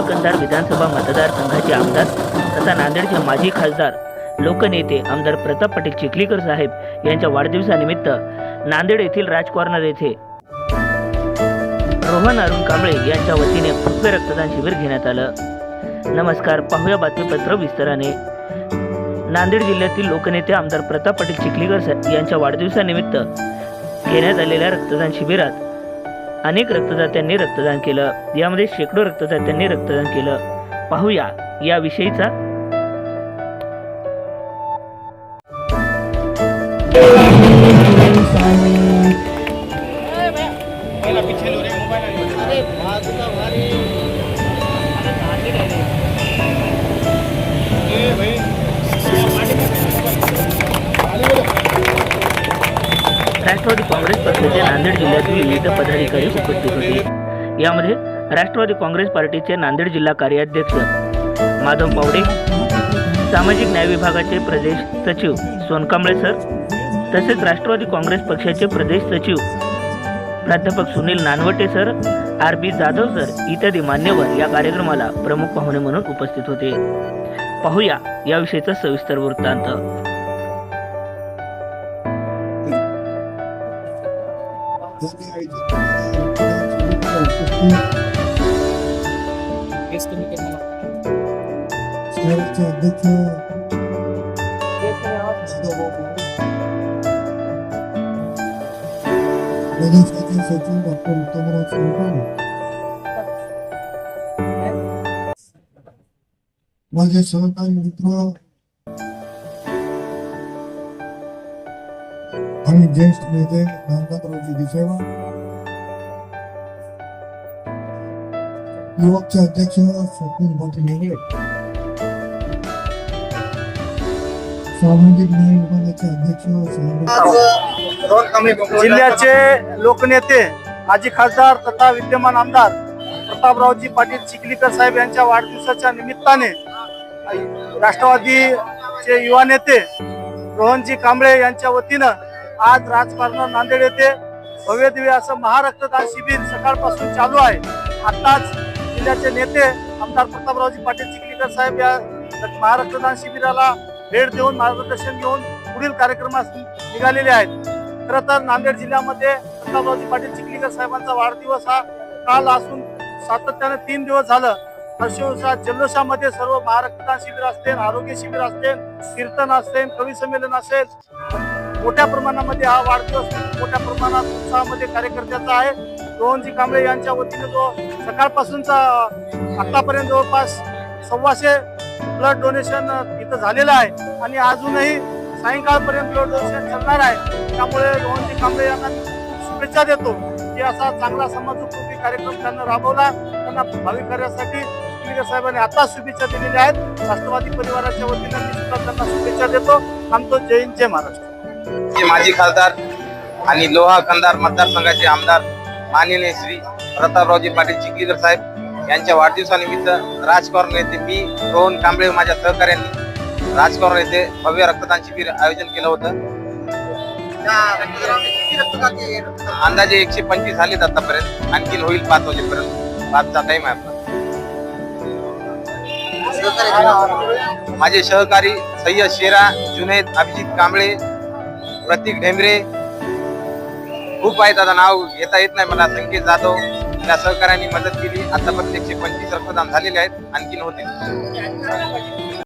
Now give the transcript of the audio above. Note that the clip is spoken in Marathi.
कंधार विधानसभा मतदारसंघाचे आमदार तथा नांदेडचे माजी खासदार लोकनेते आमदार प्रताप पाटील चिखलीकर साहेब यांच्या वाढदिवसानिमित्त नांदेड येथील राजकॉर्नर येथे रोहन अरुण कांबळे यांच्या वतीने भव्य रक्तदान शिबिर घेण्यात आलं. नमस्कार पाहूया बातमीपत्र विस्ताराने. नांदेड जिल्ह्यातील लोकनेते आमदार प्रताप पाटील चिखलीकर यांच्या वाढदिवसानिमित्त घेण्यात आलेल्या रक्तदान शिबिरात अनेक रक्तदात्यांनी रक्तदान केलं. यामध्ये शेकडो रक्तदात्यांनी रक्तदान केलं. पाहूया याविषयीचा राष्ट्रवादी काँग्रेस पक्षाचे नांदेड जिल्ह्यातील विविध पदाधिकारी उपस्थित होते. यामध्ये राष्ट्रवादी काँग्रेस पार्टीचे नांदेड जिल्हा कार्याध्यक्ष माधव पावडे सामाजिक न्याय विभागाचे प्रदेश सचिव सोनकांबळे सर तसेच राष्ट्रवादी काँग्रेस पक्षाचे प्रदेश सचिव प्राध्यापक Sunil Nanavate sir R B Jadhav sir इत्यादी मान्यवर या कार्यक्रमाला प्रमुख पाहुणे म्हणून उपस्थित होते. पाहूया याविषयीचा सविस्तर वृत्तांत. Guys, tumikin mo. Sorry, sir. That's a... Guys, may ako. Gusto ko po. आणि ज्येष्ठ नेते नामदासरावजी दिसेवा. युवकचे अध्यक्ष स्वप्नील पाटील हेगडे सामाजिक न्याय विभागाचे अध्यक्ष जिल्ह्याचे लोकनेते माजी खासदार तथा विद्यमान आमदार प्रतापरावजी पाटील चिखलीकर साहेब यांच्या वाढदिवसाच्या निमित्ताने राष्ट्रवादीचे युवा नेते रोहनजी कांबळे यांच्या वतीनं आज राजकारण नांदेड येथे भव्य दिव्य असं महारक्तदान शिबिर सकाळपासून चालू आहे. आत्ताच जिल्ह्याचे नेते आमदार प्रतापरावजी पाटील चिखलीकर साहेब या महारक्तदान शिबिराला भेट देऊन मार्गदर्शन घेऊन पुढील कार्यक्रमास निघालेले आहेत. खरं तर नांदेड जिल्ह्यामध्ये प्रतापरावजी पाटील चिखलीकर साहेबांचा वाढदिवस हा काल असून सातत्याने तीन दिवस झालं. हर्षोत्साह जल्लोषामध्ये सर्व महारक्तदान शिबिर असतील आरोग्य शिबिर असतील कीर्तन असेल कवी संमेलन असेल मोठ्या प्रमाणामध्ये हा वाढदिवस मोठ्या प्रमाणात उत्साहामध्ये कार्यकर्त्याचा आहे. रोहनजी कांबळे यांच्या वतीने जो सकाळपासूनचा आतापर्यंत जवळपास सव्वाशे ब्लड डोनेशन इथं झालेलं आहे. आणि अजूनही सायंकाळपर्यंत ब्लड डोनेशन चालणार आहे. त्यामुळे रोहनजी कांबळे यांना शुभेच्छा देतो की असा चांगला समाजोपयोगी कार्यक्रम त्यांना राबवला. त्यांना भावी करण्यासाठी साहेबांनी आता शुभेच्छा दिलेल्या आहेत. राष्ट्रवादी परिवाराच्या वतीनं मी सुद्धा त्यांना शुभेच्छा देतो. आमचं जय हिंद जय महाराष्ट्र. चे माजी खासदार आणि लोहा कंधार मतदारसंघाचे आमदार माननीय श्री प्रतापरावजी पाटील चिखलीकर साहेब यांच्या वाढदिवसानिमित्त राजकॉर्न येथे मी रोहन कांबळे माझ्या सहकार्यांनी राजकॉर्न येथे भव्य रक्तदान शिबिर आयोजन केलं होतं. अंदाजे एकशे पंचवीस झालेत आतापर्यंत. आणखीन होईल पाच वाजेपर्यंत. पाचचा टाइम आहे आपला. माझे सहकारी सय्यद शेरा जुनेद अभिजित कांबळे प्रतीक ढेंबरे खूप आहेत आता नाव घेता येत नाही मला. संकेत जाधव त्या सहकाऱ्यांनी मदत केली. आता एकशे पंचवीस रक्तदान झालेले आहेत. आणखीन होते.